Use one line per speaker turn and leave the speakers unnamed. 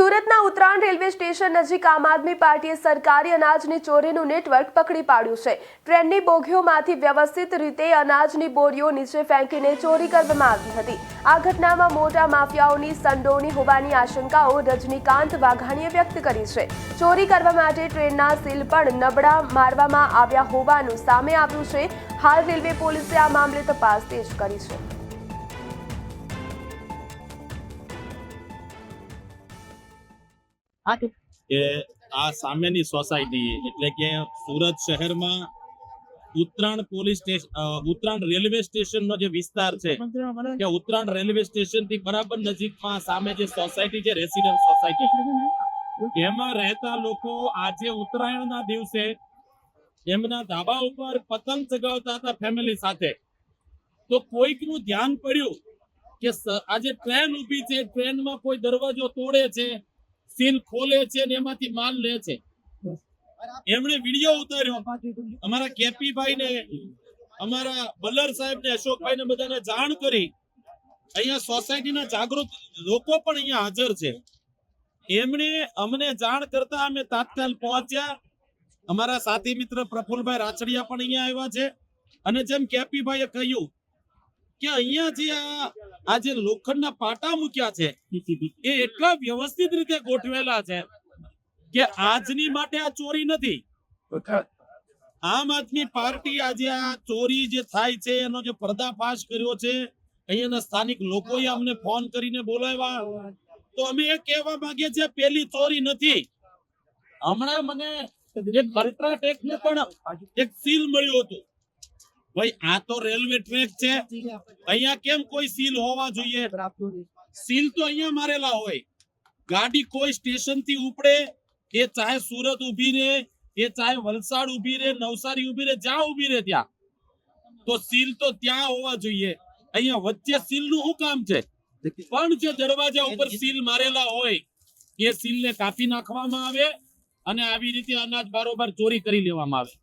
સુરતના Uttarayan railway station નજીક આમ આદમી પાર્ટીએ સરકારી અનાજની ચોરીનું નેટવર્ક પકડી પાડ્યું છે. ટ્રેનની બોગીઓમાંથી વ્યવસ્થિત રીતે અનાજની બોરીઓ નીચે ફેંકીને ચોરી કરવામાં આવી હતી. આ ઘટનામાં મોટા માફિયાઓની સંડોવણી હોવાની આશંકાઓ રજનીકાંત વાઘાણીએ વ્યક્ત કરી છે. ચોરી કરવા માટે ટ્રેનના સીલ પણ નબળા મારવામાં આવ્યા હોવાનું સામે આવ્યું છે. હાલ રેલવે પોલીસે આ મામલે તપાસ તેજ કરી છે.
કે
આ સામેની સોસાયટી, એટલે કે સુરત શહેરમાં Uttarayan police station Uttarayan railway સ્ટેશનનો જે વિસ્તાર છે, કે ઉત્તરાયણ રેલવે સ્ટેશનથી બરાબર નજીકમાં સામે જે સોસાયટી છે, રેસિડેન્ટ સોસાયટી, એમાં રહેતા લોકો આજે ઉત્તરાયણના દિવસે એમના ધાબા ઉપર પતંગ ચગાવતા હતા ફેમિલી સાથે. તો કોઈકનું ધ્યાન પડ્યું કે આજે ટ્રેન ઊભી છે, ટ્રેનમાં કોઈ દરવાજો તોડે છે સીલ ખોલે છે ને એમાંથી માલ લે છે. એમણે વીડિયો ઉતાર્યો. અમારા કેપીભાઈ ને અમારા બલ્લર સાહેબ ને અશોકભાઈ ને બધાને જાણ કરી. અહીંયા સોસાયટીના જાગૃત લોકો પણ અહીંયા હાજર છે. એમણે અમને જાણ કરતા અમે તાત્કાલ પહોંચ્યા. અમારા સાથી મિત્ર પ્રફુલભાઈ રાચડિયા પણ અહીંયા આવ્યા છે. અને જેમ કેપીભાઈએ કહ્યું કે અહીંયા જે આ જે લોખંડના પાટા મૂક્યા છે, એ એટલા વ્યવસ્થિત રીતે ગોઠવેલા છે કે આજની માટે આ ચોરી નથી. આમ આદમી પાર્ટી આજે આ ચોરી જે થાય છે, એનો જે પર્દાફાશ કર્યો છે, અહીંયાના સ્થાનિક લોકોએ અમને ફોન કરીને બોલાવ્યા. તો અમે એ કહેવા માંગીએ છીએ, પેલી ચોરી નથી. હમણાં મને એક અલ્ટ્રાટેકનું પણ એક સીલ મળ્યું હતું. ભાઈ, આ તો રેલવે ટ્રેક છે. અહીંયા કેમ કોઈ સીલ હોવા જોઈએ? સીલ તો અહીંયા મારેલા હોય. ગાડી કોઈ સ્ટેશનથી ઉપડે એ ચાહે સુરત ઊભી રહે એ ચાહે વલસાડ ઊભી રહે, નવસારી ઊભી રહે, જ્યાં ઊભી રહે ત્યાં. તો સીલ તો ત્યાં હોવા જોઈએ. અહીંયા વચ્ચે સીલનું શું કામ છે? પણ જે દરવાજા ઉપર સીલ મારેલા હોય, એ સીલ ને કાપી નાખવામાં આવે અને આવી રીતે અનાજ બારોબાર ચોરી કરી લેવામાં આવે.